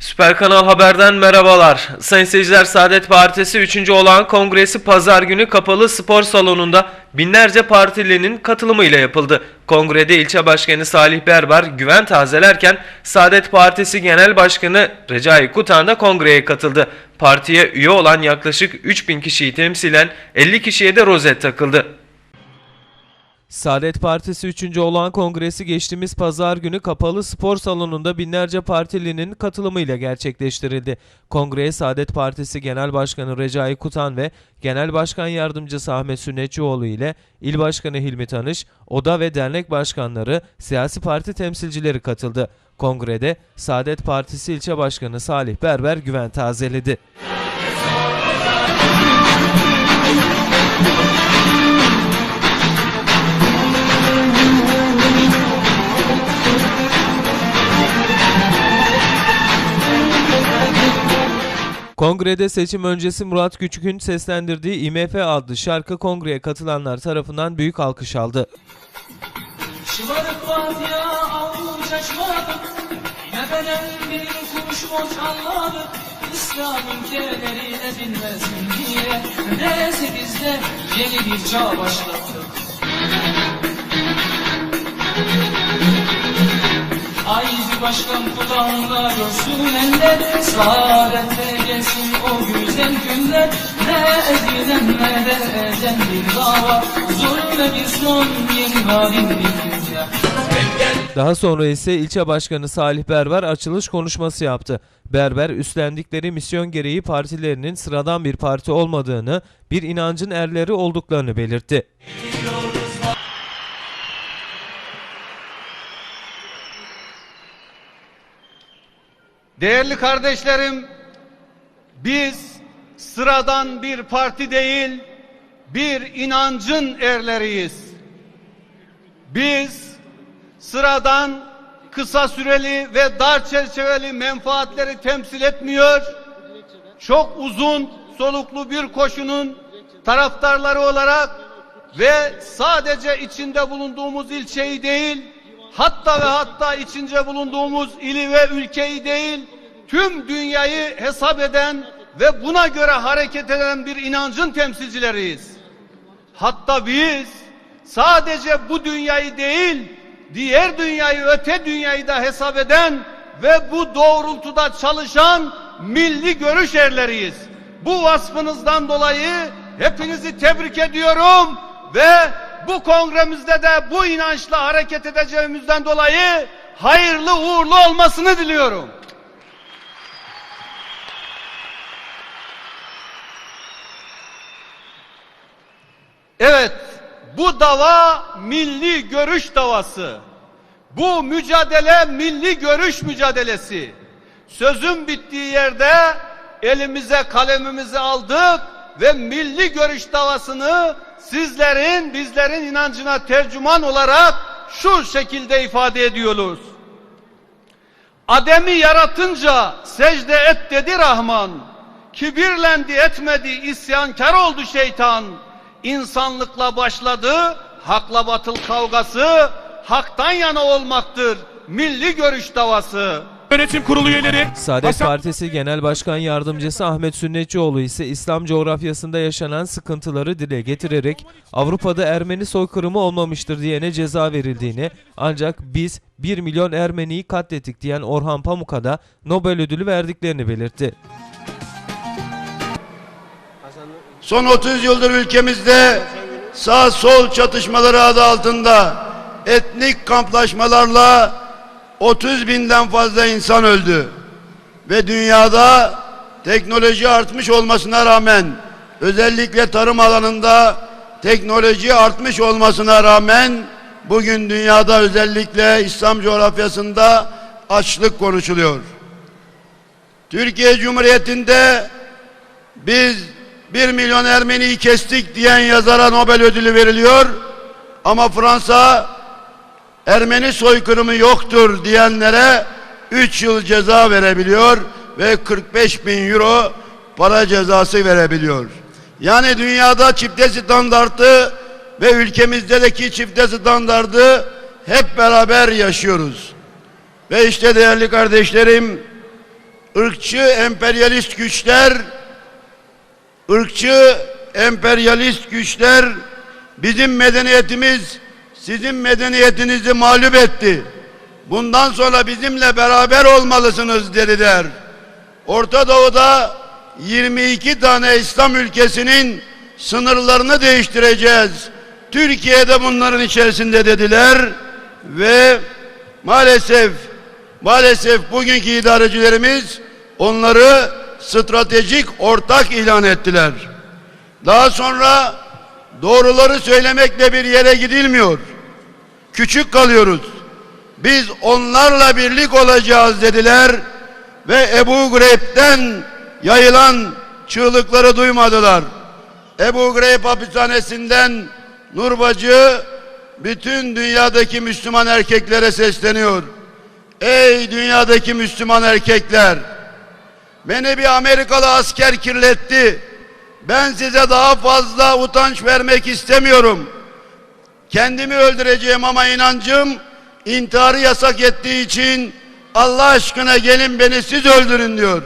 Süper Kanal Haber'den merhabalar. Sayın seyirciler Saadet Partisi 3. olan kongresi pazar günü kapalı spor salonunda binlerce partilinin katılımıyla yapıldı. Kongrede ilçe başkanı Salih Berber güven tazelerken Saadet Partisi Genel Başkanı Recai Kutan da kongreye katıldı. Partiye üye olan yaklaşık 3000 kişiyi temsilen 50 kişiye de rozet takıldı. Saadet Partisi 3. olan kongresi geçtiğimiz pazar günü kapalı spor salonunda binlerce partilinin katılımıyla gerçekleştirildi. Kongreye Saadet Partisi Genel Başkanı Recai Kutan ve Genel Başkan Yardımcısı Ahmet Sünnetçioğlu ile İl Başkanı Hilmi Tanış, oda ve dernek başkanları, siyasi parti temsilcileri katıldı. Kongrede Saadet Partisi İlçe Başkanı Salih Berber güven tazeledi. Kongrede seçim öncesi Murat Küçük'ün seslendirdiği IMF adlı şarkı kongreye katılanlar tarafından büyük alkış aldı. Şımarık var ya avuç açmadık Ne bedel bir kuruş borç anladık İslam'ın kemerine binmesin diye. Neyse biz de yeni bir çağ başlattık Haydi başkan kulağına görsün eller Saadette gelsin o güzel günler Ne edilen ne de eden bir dava Zulme bir son yeni halin bir dünya Daha sonra ise ilçe başkanı Salih Berber açılış konuşması yaptı. Berber üstlendikleri misyon gereği partilerinin sıradan bir parti olmadığını, bir inancın erleri olduklarını belirtti. Değerli kardeşlerim, biz sıradan bir parti değil, bir inancın erleriyiz. Biz sıradan kısa süreli ve dar çerçeveli menfaatleri temsil etmiyor, çok uzun soluklu bir koşunun taraftarları olarak ve sadece içinde bulunduğumuz ilçeyi değil, hatta ve hatta içince bulunduğumuz ili ve ülkeyi değil, tüm dünyayı hesap eden ve buna göre hareket eden bir inancın temsilcileriyiz. Hatta biz sadece bu dünyayı değil, diğer dünyayı, öte dünyayı da hesap eden ve bu doğrultuda çalışan milli görüş erleriyiz. Bu vasfınızdan dolayı hepinizi tebrik ediyorum ve bu kongremizde de bu inançla hareket edeceğimizden dolayı hayırlı uğurlu olmasını diliyorum. Evet, bu dava milli görüş davası. Bu mücadele milli görüş mücadelesi. Sözün bittiği yerde elimize kalemimizi aldık ve milli görüş davasını sizlerin, bizlerin inancına tercüman olarak şu şekilde ifade ediyoruz. Adem'i yaratınca secde et dedi Rahman. Kibirlendi etmedi isyankar oldu şeytan. İnsanlıkla başladı hakla batıl kavgası. Haktan yana olmaktır milli görüş davası. Yönetim Kurulu üyeleri Saadet Hasan Partisi Genel Başkan Yardımcısı Ahmet Sünnetçioğlu ise İslam coğrafyasında yaşanan sıkıntıları dile getirerek Avrupa'da Ermeni soykırımı olmamıştır diyene ceza verildiğini ancak biz 1 milyon Ermeniyi katlettik diyen Orhan Pamuk'a da Nobel ödülü verdiklerini belirtti. Son 30 yıldır ülkemizde sağ sol çatışmaları adı altında etnik kamplaşmalarla 30 binden fazla insan öldü. Ve dünyada teknoloji artmış olmasına rağmen özellikle tarım alanında teknoloji artmış olmasına rağmen bugün dünyada özellikle İslam coğrafyasında açlık konuşuluyor. Türkiye Cumhuriyeti'nde biz bir milyon Ermeniyi kestik diyen yazara Nobel ödülü veriliyor. Ama Fransa Ermeni soykırımı yoktur diyenlere 3 yıl ceza verebiliyor ve 45 bin euro para cezası verebiliyor. Yani dünyada çifte standartı ve ülkemizdeki çifte standartı hep beraber yaşıyoruz. Ve işte değerli kardeşlerim ırkçı emperyalist güçler ırkçı emperyalist güçler bizim medeniyetimiz sizin medeniyetinizi mağlup etti. Bundan sonra bizimle beraber olmalısınız dediler. Orta Doğu'da 22 tane İslam ülkesinin sınırlarını değiştireceğiz. Türkiye'de bunların içerisinde dediler ve maalesef maalesef bugünkü idarecilerimiz onları stratejik ortak ilan ettiler. Daha sonra doğruları söylemekle bir yere gidilmiyor. Küçük kalıyoruz. Biz onlarla birlik olacağız dediler ve Ebu Greyb'den yayılan çığlıkları duymadılar. Ebu Greyb hapishanesinden Nurbacı bütün dünyadaki Müslüman erkeklere sesleniyor. Ey dünyadaki Müslüman erkekler! Beni bir Amerikalı asker kirletti. Ben size daha fazla utanç vermek istemiyorum. Kendimi öldüreceğim ama inancım intiharı yasak ettiği için Allah aşkına gelin beni siz öldürün diyor.